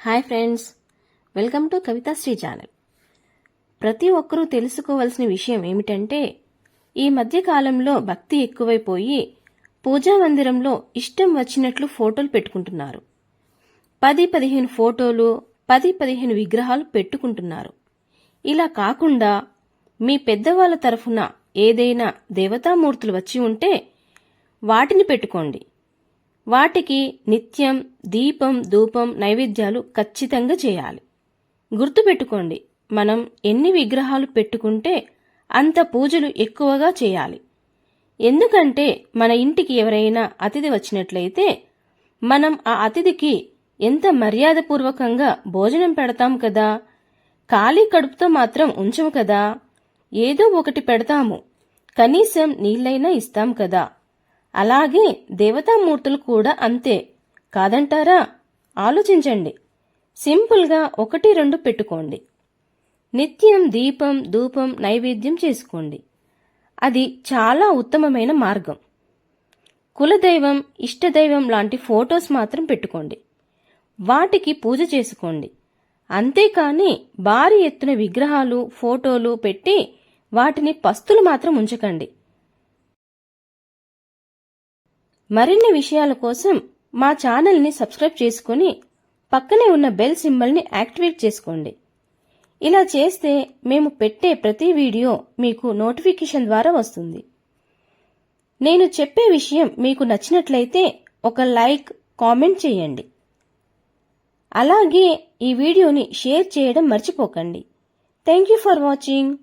Hi friends. Welcome to Kavithasri channel. ప్రతి ఒక్కరూ తెలుసుకోవాల్సిన విషయం ఏమిటంటే ఈ మధ్య కాలంలో భక్తి ఎక్కువైపోయి పూజా మందిరంలో ఇష్టం వచ్చినట్లు ఫోటోలు పెట్టుకుంటున్నారు. పది పదిహేను ఫోటోలు పది పదిహేను విగ్రహాలు పెట్టుకుంటున్నారు. ఇలా కాకుండా మీ పెద్దవాళ్ళ తరఫున ఏదైనా దేవతామూర్తులు వచ్చి ఉంటే వాటిని పెట్టుకోండి. వాటికి నిత్యం దీపం ధూపం నైవేద్యాలు ఖచ్చితంగా చేయాలి. గుర్తుపెట్టుకోండి మనం ఎన్ని విగ్రహాలు పెట్టుకుంటే అంత పూజలు ఎక్కువగా చేయాలి. ఎందుకంటే మన ఇంటికి ఎవరైనా అతిథి వచ్చినట్లయితే మనం ఆ అతిథికి ఎంత మర్యాదపూర్వకంగా భోజనం పెడతాం కదా ఖాళీ కడుపుతో మాత్రం ఉంచము కదా ఏదో ఒకటి పెడతాము కనీసం నీళ్ళైనా ఇస్తాం కదా అలాగే దేవతామూర్తులు కూడా అంతే. కాదంటారా? ఆలోచించండి. సింపుల్గా ఒకటి రెండు పెట్టుకోండి. నిత్యం దీపం ధూపం నైవేద్యం చేసుకోండి. అది చాలా ఉత్తమమైన మార్గం. కులదైవం ఇష్టదైవం లాంటి ఫోటోస్ మాత్రం పెట్టుకోండి. వాటికి పూజ చేసుకోండి. అంతేకాని భారీ ఎత్తున విగ్రహాలు ఫోటోలు పెట్టి వాటిని పస్తులు మాత్రం ఉంచకండి. మరిన్ని విషయాల కోసం మా ఛానల్ని సబ్స్క్రైబ్ చేసుకుని పక్కనే ఉన్న బెల్ సింబల్ని యాక్టివేట్ చేసుకోండి. ఇలా చేస్తే మేము పెట్టే ప్రతి వీడియో మీకు నోటిఫికేషన్ ద్వారా వస్తుంది. నేను చెప్పే విషయం మీకు నచ్చినట్లయితే ఒక లైక్ కామెంట్ చేయండి. అలాగే ఈ వీడియోని షేర్ చేయడం మర్చిపోకండి. Thank you for watching.